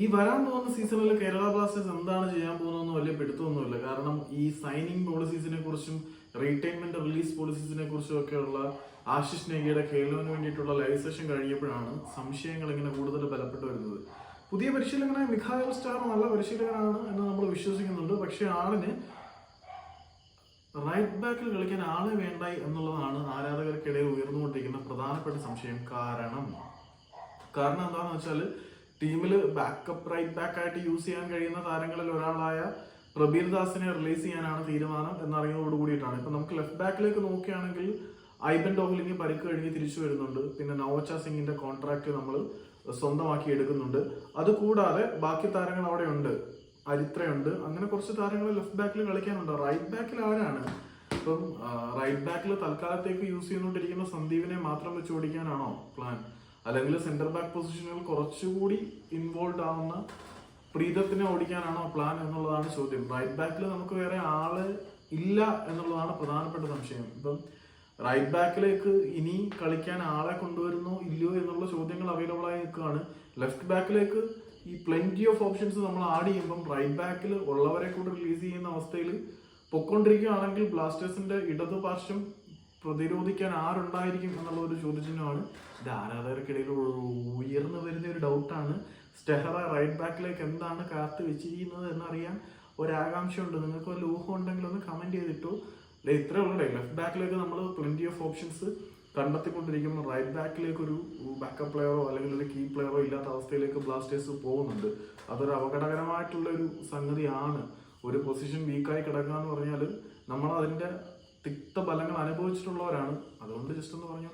ഈ വരാൻ പോകുന്ന സീസണിൽ കേരള ബ്ലാസ്റ്റേഴ്സ് എന്താണ് ചെയ്യാൻ പോകുന്നതെന്ന് വലിയ പിടുത്തമൊന്നുമില്ല. കാരണം ഈ സൈനിങ് പോളിസീസിനെ കുറിച്ചും റീറ്റൈൻമെന്റ് റിലീസ് പോളിസീസിനെ കുറിച്ചും ഒക്കെയുള്ള ആശിഷ് നേഗിയുടെ കേരളത്തിന് വേണ്ടിയിട്ടുള്ള ലൈവ് സെഷൻ കഴിഞ്ഞപ്പോഴാണ് സംശയങ്ങൾ ഇങ്ങനെ കൂടുതൽ ബലപ്പെട്ടു വരുന്നത്. പുതിയ പരിശീലകനായ മിഖായൽ സ്റ്റാർ നല്ല പരിശീലകനാണ് എന്ന് നമ്മൾ വിശ്വസിക്കുന്നുണ്ട്. പക്ഷേ ആളിന് റൈറ്റ് ബാക്കിൽ കളിക്കാൻ ആളെ വേണ്ട എന്നുള്ളതാണ് ആരാധകർക്കിടയിൽ ഉയർന്നുകൊണ്ടിരിക്കുന്ന പ്രധാനപ്പെട്ട സംശയം. കാരണം കാരണം എന്താണെന്ന് വെച്ചാൽ ടീമിൽ ബാക്കപ്പ് റൈറ്റ് ബാക്ക് ആയിട്ട് യൂസ് ചെയ്യാൻ കഴിയുന്ന താരങ്ങളിൽ ഒരാളായ പ്രബീർ ദാസിനെ റിലീസ് ചെയ്യാനാണ് തീരുമാനം എന്നറിയുന്നതോട് കൂടിയിട്ടാണ്. ഇപ്പൊ നമുക്ക് ലെഫ്റ്റ് ബാക്കിലേക്ക് നോക്കുകയാണെങ്കിൽ ഐബൻ ഡോഹ്ലിംഗ് പരിക്ക് കഴിഞ്ഞ് തിരിച്ചു വരുന്നുണ്ട്. പിന്നെ നവോച്ച സിംഗിന്റെ കോൺട്രാക്ട് നമ്മൾ സ്വന്തമാക്കി എടുക്കുന്നുണ്ട്. അതുകൂടാതെ ബാക്കി താരങ്ങൾ അവിടെ ഉണ്ട് അരിത്രയുണ്ട്. അങ്ങനെ കുറച്ച് താരങ്ങൾ ലെഫ്റ്റ് ബാക്കിൽ കളിക്കാനുണ്ട്. റൈറ്റ് ബാക്കിൽ ആരാണ്? ഇപ്പം റൈറ്റ് ബാക്കിൽ തൽക്കാലത്തേക്ക് യൂസ് ചെയ്തുകൊണ്ടിരിക്കുന്ന സന്ദീപിനെ മാത്രം വെച്ച് ഓടിക്കാനാണോ പ്ലാൻ അല്ലെങ്കിൽ സെന്റർ ബാക്ക് പൊസിഷനിൽ കുറച്ചുകൂടി ഇൻവോൾവ് ആവുന്ന പ്രീതത്തിനെ ഓടിക്കാനാണോ പ്ലാൻ എന്നുള്ളതാണ് ചോദ്യം. റൈറ്റ് ബാക്കിൽ നമുക്ക് വേറെ ആൾ ഇല്ല എന്നുള്ളതാണ് പ്രധാനപ്പെട്ട സംശയം. ഇപ്പം റൈറ്റ് ബാക്കിലേക്ക് ഇനി കളിക്കാൻ ആളെ കൊണ്ടുവരുന്നോ ഇല്ലയോ എന്നുള്ള ചോദ്യങ്ങൾ അവൈലബിൾ ആയി നിൽക്കുകയാണ്. ലെഫ്റ്റ് ബാക്കിലേക്ക് ഈ പ്ലെന്റി ഓഫ് ഓപ്ഷൻസ് നമ്മൾ ആഡ് ചെയ്യുമ്പം റൈറ്റ് ബാക്കിൽ ഉള്ളവരെ കൂടെ റിലീസ് ചെയ്യുന്ന അവസ്ഥയിൽ പൊക്കൊണ്ടിരിക്കുകയാണെങ്കിൽ ബ്ലാസ്റ്റേഴ്സിന്റെ ഇടതു പാർശ്വം പ്രതിരോധിക്കാൻ ആരുണ്ടായിരിക്കും എന്നുള്ള ഒരു ചോദ്യചിഹ്നമാണ്. ഇത് ആരാധകർക്കിടയിൽ ഉയർന്നു വരുന്ന ഒരു ഡൗട്ടാണ് സ്റ്റെഹറ റൈറ്റ് ബാക്കിലേക്ക് എന്താണ് കാത്തു വെച്ചിരിക്കുന്നത് എന്നറിയാൻ ഒരാകാംക്ഷയുണ്ട്. നിങ്ങൾക്ക് ഊഹം ഉണ്ടെങ്കിൽ ഒന്ന് കമന്റ് ചെയ്തിട്ടു. അല്ലെ ഇത്രേ ഉള്ളു ലെഫ്റ്റ് ബാക്കിലേക്ക് നമ്മൾ പ്ലെന്റി ഓഫ് ഓപ്ഷൻസ് കണ്ടെത്തിക്കൊണ്ടിരിക്കുമ്പോൾ റൈറ്റ് ബാക്കിലേക്ക് ഒരു ബാക്കപ്പ് പ്ലെയറോ അല്ലെങ്കിൽ ഒരു കീ പ്ലെയറോ ഇല്ലാത്ത അവസ്ഥയിലേക്ക് ബ്ലാസ്റ്റേഴ്സ് പോകുന്നുണ്ട്. അതൊരു അപകടകരമായിട്ടുള്ള ഒരു സംഗതിയാണ്. ഒരു പൊസിഷൻ വീക്കായി കിടക്കുക എന്ന് പറഞ്ഞാൽ നമ്മൾ അതിന്റെ തിക്ത ഫലങ്ങൾ അനുഭവിച്ചിട്ടുള്ളവരാണ്. അതുകൊണ്ട് ജസ്റ്റ് ഒന്ന് പറഞ്ഞു